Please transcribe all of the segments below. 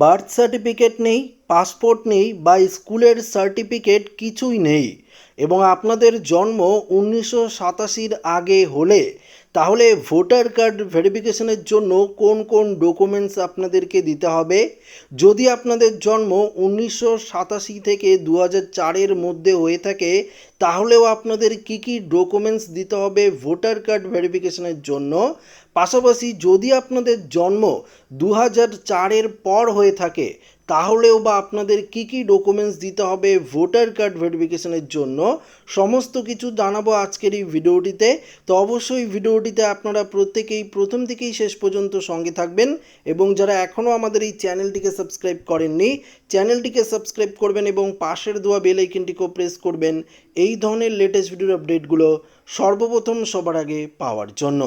Birth certificate নেই, passport নেই বা স্কুলের সার্টিফিকেট কিছুই নেই এবং আপনাদের জন্ম উনিশশো সাতাশির আগে হলে, তাহলে ভোটার কার্ড ভেরিফিকেশনের জন্য কোন কোন ডকুমেন্টস আপনাদেরকে দিতে হবে? যদি আপনাদের জন্ম উনিশশো সাতাশি থেকে দু হাজার চারের মধ্যে হয়ে থাকে তাহলেও আপনাদের কি কি ডকুমেন্টস দিতে হবে ভোটার কার্ড ভেরিফিকেশনের জন্য? পাশাপাশি যদি আপনাদের জন্ম দু হাজার চারের পর হয়ে থাকে, তাহলেও বা আপনাদের কি কি ডকুমেন্টস দিতে হবে ভোটার কার্ড ভেরিফিকেশনের জন্য? সমস্ত কিছু জানাব আজকের এই ভিডিওটিতে। তো অবশ্যই ভিডিওটিতে আপনারা প্রত্যেকেই প্রথম থেকেই শেষ পর্যন্ত সঙ্গে থাকবেন এবং যারা এখনও আমাদের এই চ্যানেলটিকে সাবস্ক্রাইব করেননি, চ্যানেলটিকে সাবস্ক্রাইব করবেন এবং পাশের দেওয়া বেল আইকনটিকেও প্রেস করবেন। এই ধরনের লেটেস্ট ভিডিওর আপডেটগুলো সর্বপ্রথম সবার আগে পাওয়ার জন্য।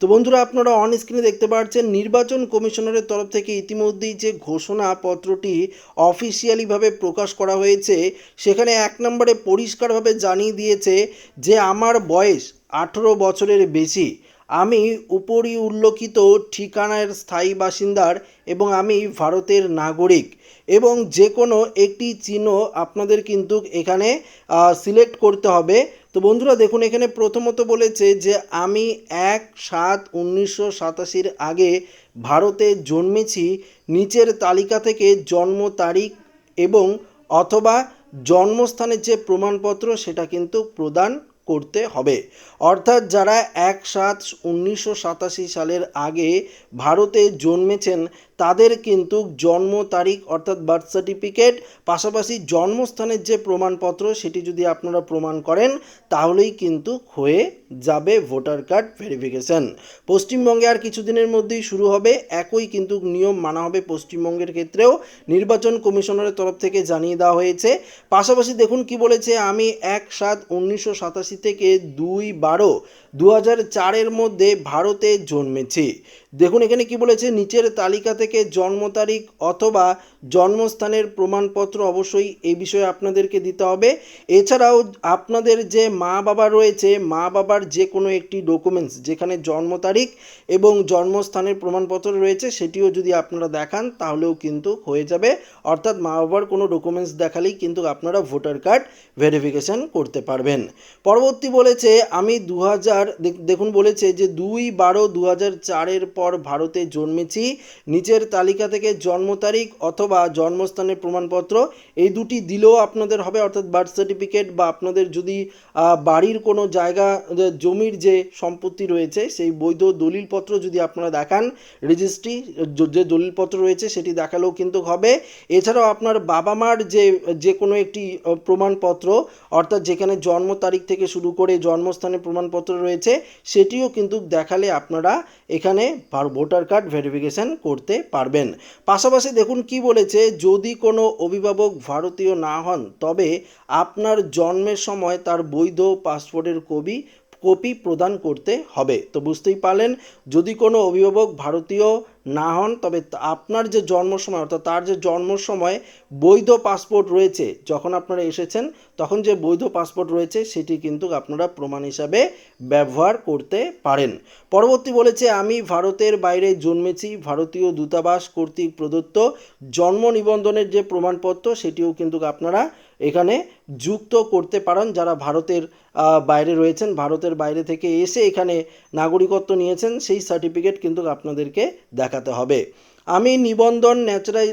তো বন্ধুরা, আপনারা অন স্ক্রিনে দেখতে পাচ্ছেন নির্বাচন কমিশনারের তরফ থেকে ইতিমধ্যেই যে ঘোষণাপত্রটি অফিসিয়ালিভাবে প্রকাশ করা হয়েছে, সেখানে এক নম্বরে পরিষ্কারভাবে জানিয়ে দিয়েছে যে, আমার বয়স আঠেরো বছরের বেশি। আমি উপরি উল্লেখিত ঠিকানার স্থায়ী বাসিন্দার এবং আমি ভারতের নাগরিক এবং যে কোনো একটি চিহ্ন আপনাদের কিন্তু এখানে সিলেক্ট করতে হবে। তো বন্ধুরা দেখুন, এখানে প্রথমত বলেছে যে আমি এক সাত উনিশশো সাতাশির আগে ভারতে জন্মেছি, নিচের তালিকা থেকে জন্ম তারিখ এবং অথবা জন্মস্থানের যে প্রমাণপত্র সেটা কিন্তু প্রদান করতে হবে। অর্থাৎ যারা এক সাত উনিশশো সাতাশি সালের আগে ভারতে জন্মেছেন তাদের কিন্তু জন্ম তারিখ অর্থাৎ বার্থ সার্টিফিকেট পাশাপাশি জন্মস্থানের যে প্রমাণপত্র সেটি যদি আপনারা প্রমাণ করেন, তাহলেই কিন্তু হয়ে যাবে ভোটার কার্ড ভেরিফিকেশন পশ্চিমবঙ্গে আর কিছুদিনের মধ্যেই শুরু হবে, একই কিন্তু নিয়ম মানা হবে পশ্চিমবঙ্গের ক্ষেত্রেও, নির্বাচন কমিশনারের তরফ থেকে জানিয়ে দেওয়া হয়েছে। পাশাপাশি দেখুন কি বলেছে, আমি এক সাত উনিশশো সাতাশি থেকে দুই বারো দু হাজার চারের মধ্যে ভারতে জন্মেছি। দেখুন এখানে কি বলেছে নিচের তালিকা থেকে জন্ম তারিখ অথবা জন্মস্থানের প্রমাণপত্র অবশ্যই এই বিষয়ে আপনাদেরকে দিতে হবে। এছাড়াও আপনাদের যে মা বাবা রয়েছে, মা বাবার যে কোনো একটি ডকুমেন্টস যেখানে জন্ম তারিখ এবং জন্মস্থানের প্রমাণপত্র রয়েছে, সেটিও যদি আপনারা দেখান, তাহলেও কিন্তু হয়ে যাবে। অর্থাৎ মা বাবার কোনো ডকুমেন্টস দেখালেই কিন্তু আপনারা ভোটার কার্ড ভেরিফিকেশন করতে পারবেন। পরবর্তী বলেছে, আমি দু হাজার দেখুন বলেছে যে দুই বারো দু চারের পর ভারতে জন্মেছি। নিচের তালিকা থেকে জন্ম তারিখ অথবা জন্মস্থানের প্রমাণপত্র, এই দুটি দিলেও আপনাদের হবে, অর্থাৎ বার্থ সার্টিফিকেট বা আপনাদের যদি বাড়ির কোনো জায়গা জমির যে সম্পত্তি রয়েছে, সেই বৈধ দলিলপত্র যদি আপনারা দেখান রেজিস্ট্রি যে দলিলপত্র রয়েছে, সেটি দেখালেও কিন্তু হবে। এছাড়াও আপনার বাবা মার যে যে কোনো একটি প্রমাণপত্র, অর্থাৎ যেখানে জন্ম তারিখ থেকে শুরু করে জন্মস্থানের প্রমাণপত্র রয়েছে, সেটিও কিন্তু দেখালে আপনারা এখানে ভোটার কার্ড ভেরিফিকেশান করতে পারবেন। পাশাপাশি দেখুন কি বলেছে যদি কোনো অভিভাবক ভারতীয় না হন, তবে আপনার জন্মের সময় তার বৈধ পাসপোর্টের কবি কপি প্রদান করতে হবে। তো বুঝতেই পারলেন, যদি কোনো অভিভাবক ভারতীয় না হন, তবে আপনার যে জন্ম সময় অর্থাৎ তার যে জন্ম সময় বৈধ পাসপোর্ট রয়েছে, যখন আপনারা এসেছেন, তখন যে বৈধ পাসপোর্ট রয়েছে, সেটি কিন্তু আপনারা প্রমাণ হিসাবে ব্যবহার করতে পারেন। পরবর্তী বলেছে, আমি ভারতের বাইরে জন্মেছি, ভারতীয় দূতাবাস কর্তৃক প্রদত্ত জন্ম নিবন্ধনের যে প্রমাণপত্র, সেটিও কিন্তু আপনারা এখানে যুক্ত করতে পারেন যারা ভারতের বাইরে রয়েছেন। ভারতের বাইরে থেকে এসে এখানে নাগরিকত্ব নিয়েছেন, সেই সার্টিফিকেট কিন্তু আপনাদেরকে দেখাতে হবে। আমি নিবন্ধন ন্যাচারাই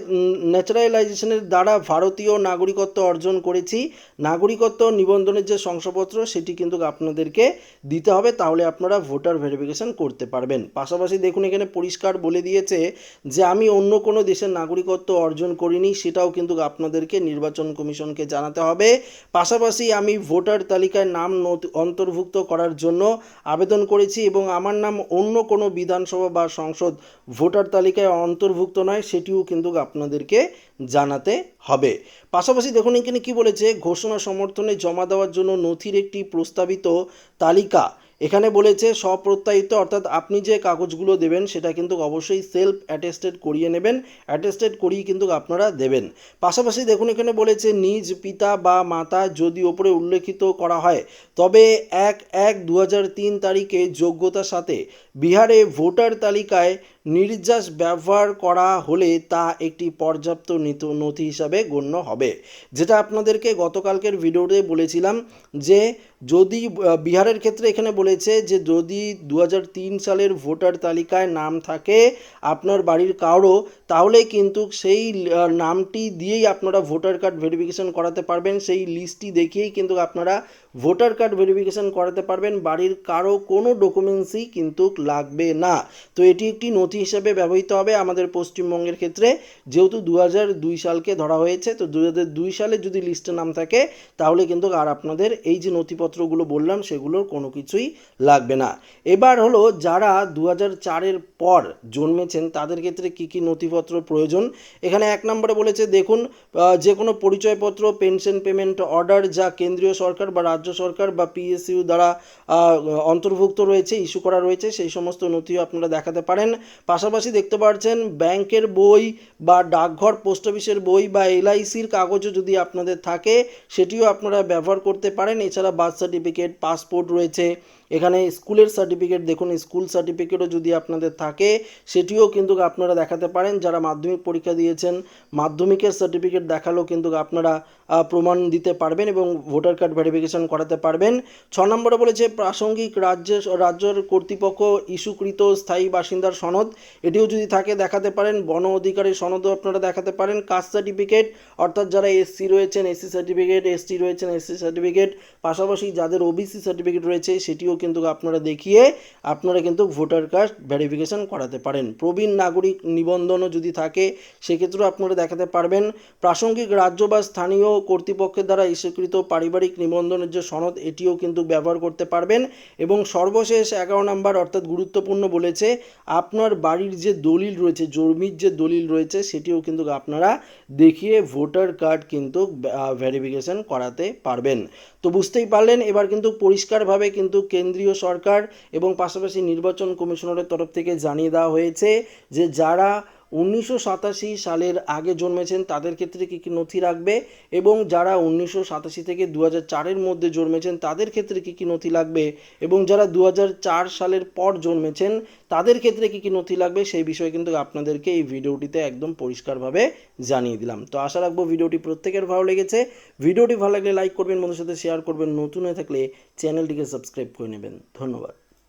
ন্যাচারালাইজেশনের দ্বারা ভারতীয় নাগরিকত্ব অর্জন করেছি। নাগরিকত্ব নিবন্ধনের যে শংসাপত্র, সেটি কিন্তু আপনাদেরকে দিতে হবে, তাহলে আপনারা ভোটার ভেরিফিকেশন করতে পারবেন। পাশাপাশি দেখুন, এখানে পরিষ্কার বলে দিয়েছে যে, আমি অন্য কোনো দেশের নাগরিকত্ব অর্জন করিনি, সেটাও কিন্তু আপনাদেরকে নির্বাচন কমিশনকে জানাতে হবে। পাশাপাশি আমি ভোটার তালিকায় নাম অন্তর্ভুক্ত করার জন্য আবেদন করেছি এবং আমার নাম অন্য কোনো বিধানসভা বা সংসদ ভোটার তালিকায় অন্তর অন্তর্ভুক্ত নয়, সেটিও কিন্তু আপনাদেরকে জানাতে হবে। পাশাপাশি দেখুন, এখানে কি বলেছে? ঘোষণা সমর্থনে জমা দেওয়ার জন্য নথির একটি প্রস্তাবিত তালিকা। এখানে বলেছে, স্বপ্রত্যায়িত, অর্থাৎ আপনি যে কাগজগুলো দেবেন, সেটা কিন্তু অবশ্যই সেলফ অ্যাটেস্টেড করিয়ে নেবেন অ্যাটেস্টেড করিয়ে কিন্তু আপনারা দেবেন। পাশাপাশি দেখুন, এখানে বলেছে, নিজ পিতা বা মাতা যদি ওপরে উল্লেখিত করা হয়, তবে এক এক দু তিন তারিখে যোগ্যতার সাথে বিহারে ভোটার তালিকায় নির্যাস ব্যবহার করা হলে তা একটি পর্যাপ্ত নথি হিসাবে গণ্য হবে। যেটা আপনাদেরকে গতকালকের ভিডিওতে বলেছিলাম যে যদি বিহারের ক্ষেত্রে এখানে বলেছে যে যদি দু হাজার তিন সালের ভোটার তালিকায় নাম থাকে আপনার বাড়ির কারও তাহলে কিন্তু সেই নামটি দিয়েই আপনারা ভোটার কার্ড ভেরিফিকেশন করাতে পারবেন। সেই লিস্টটি দেখিয়েই কিন্তু আপনারা ভোটার কার্ড ভেরিফিকেশন করাতে পারবেন। বাড়ির কারও কোনো ডকুমেন্টসই কিন্তু লাগবে না। তো এটি একটি নথি হিসেবে ব্যবহৃত হবে আমাদের পশ্চিমবঙ্গের ক্ষেত্রে। যেহেতু দু দুই সালকে ধরা হয়েছে, তো দু দুই সালে যদি লিস্টে নাম থাকে, তাহলে কিন্তু আর আপনাদের এই যে নথিপত্রগুলো বললাম, সেগুলোর কোনো কিছুই লাগবে না। এবার হলো যারা দু চারের পর জন্মেছেন, তাদের ক্ষেত্রে কি কি নথিপত্র প্রয়োজন? এখানে এক নম্বরে বলেছে, দেখুন যে কোনো পরিচয়পত্র, পেনশন, পেমেন্ট অর্ডার যা কেন্দ্রীয় সরকার বা রাজ্য সরকার বা পিএসইউ দ্বারা অন্তর্ভুক্ত রয়েছে, ইস্যু করা রয়েছে, সেই সমস্ত নথিও আপনারা দেখাতে পারেন। পাশাপাশি দেখতে পাচ্ছেন ব্যাংকের বই বা ডাকঘর, পোস্ট অফিসের বই বা এলআইসির কাগজও যদি আপনাদের থাকে, সেটিও আপনারা ব্যবহার করতে পারেন। এছাড়া বার্থ সার্টিফিকেট, পাসপোর্ট রয়েছে। এখানে স্কুলের সার্টিফিকেট দেখুন, স্কুল সার্টিফিকেটও যদি আপনাদের থাকে, সেটিও কিন্তু আপনারা দেখাতে পারেন। যারা মাধ্যমিক পরীক্ষা দিয়েছেন, মাধ্যমিকের সার্টিফিকেট দেখালেও কিন্তু আপনারা প্রমাণ দিতে পারবেন এবং ভোটার কার্ড ভেরিফিকেশন করাতে পারবেন। ছ নম্বরে বলেছে, প্রাসঙ্গিক রাজ্যের রাজ্যের কর্তৃপক্ষ ইস্যুকৃত স্থায়ী বাসিন্দার সনদ, এটিও যদি থাকে দেখাতে পারেন। বন অধিকারের সনদও আপনারা দেখাতে পারেন। কাস্ট সার্টিফিকেট অর্থাৎ যারা এসসি রয়েছেন, এসসি সার্টিফিকেট এসটি রয়েছেন, এসসি সার্টিফিকেট পাশাপাশি যাদের ওবিসি সার্টিফিকেট রয়েছে, সেটিও কিন্তু আপনারা দেখিয়ে আপনারা কিন্তু ভোটার কার্ড ভেরিফিকেশন করাতে পারেন। প্রবীণ নাগরিক নিবন্ধনও যদি থাকে, সেক্ষেত্রেও আপনারা দেখাতে পারবেন। প্রাসঙ্গিক রাজ্য বা স্থানীয় কর্তৃপক্ষের দ্বারা ইস্যুকৃত পারিবারিক নিবন্ধনের যে সনদ, এটিও কিন্তু ব্যবহার করতে পারবেন এবং সর্বশেষ এগারো নাম্বার অর্থাৎ গুরুত্বপূর্ণ বলেছে, আপনার বাড়ির যে দলিল রয়েছে, জমির যে দলিল রয়েছে, সেটিও কিন্তু আপনারা দেখিয়ে ভোটার কার্ড কিন্তু ভেরিফিকেশন করাতে পারবেন। তো বুঝতেই পারলেন, এবার কিন্তু পরিষ্কারভাবে কিন্তু কেন্দ্রীয় সরকার এবং পাশাপাশি নির্বাচন কমিশনারের তরফ থেকে জানিয়ে দেওয়া হয়েছে যে যারা উনিশশো সাতাশি সালের আগে জন্মেছেন, তাদের ক্ষেত্রে কী কী নথি রাখবে এবং যারা উনিশশো সাতাশি থেকে দু চারের মধ্যে জন্মেছেন, তাদের ক্ষেত্রে কী কী নথি লাগবে? এবং যারা দু হাজার চার সালের পর জন্মেছেন, তাদের ক্ষেত্রে কী কী নথি লাগবে? সেই বিষয়ে কিন্তু আপনাদেরকে এই ভিডিওটিতে একদম পরিষ্কারভাবে জানিয়ে দিলাম। তো আশা রাখব ভিডিওটি প্রত্যেকের ভালো লেগেছে। ভিডিওটি ভালো লাগলে লাইক করবেন বন্ধুর সাথে শেয়ার করবেন। নতুন হয়ে থাকলে চ্যানেলটিকে সাবস্ক্রাইব করে নেবেন। ধন্যবাদ।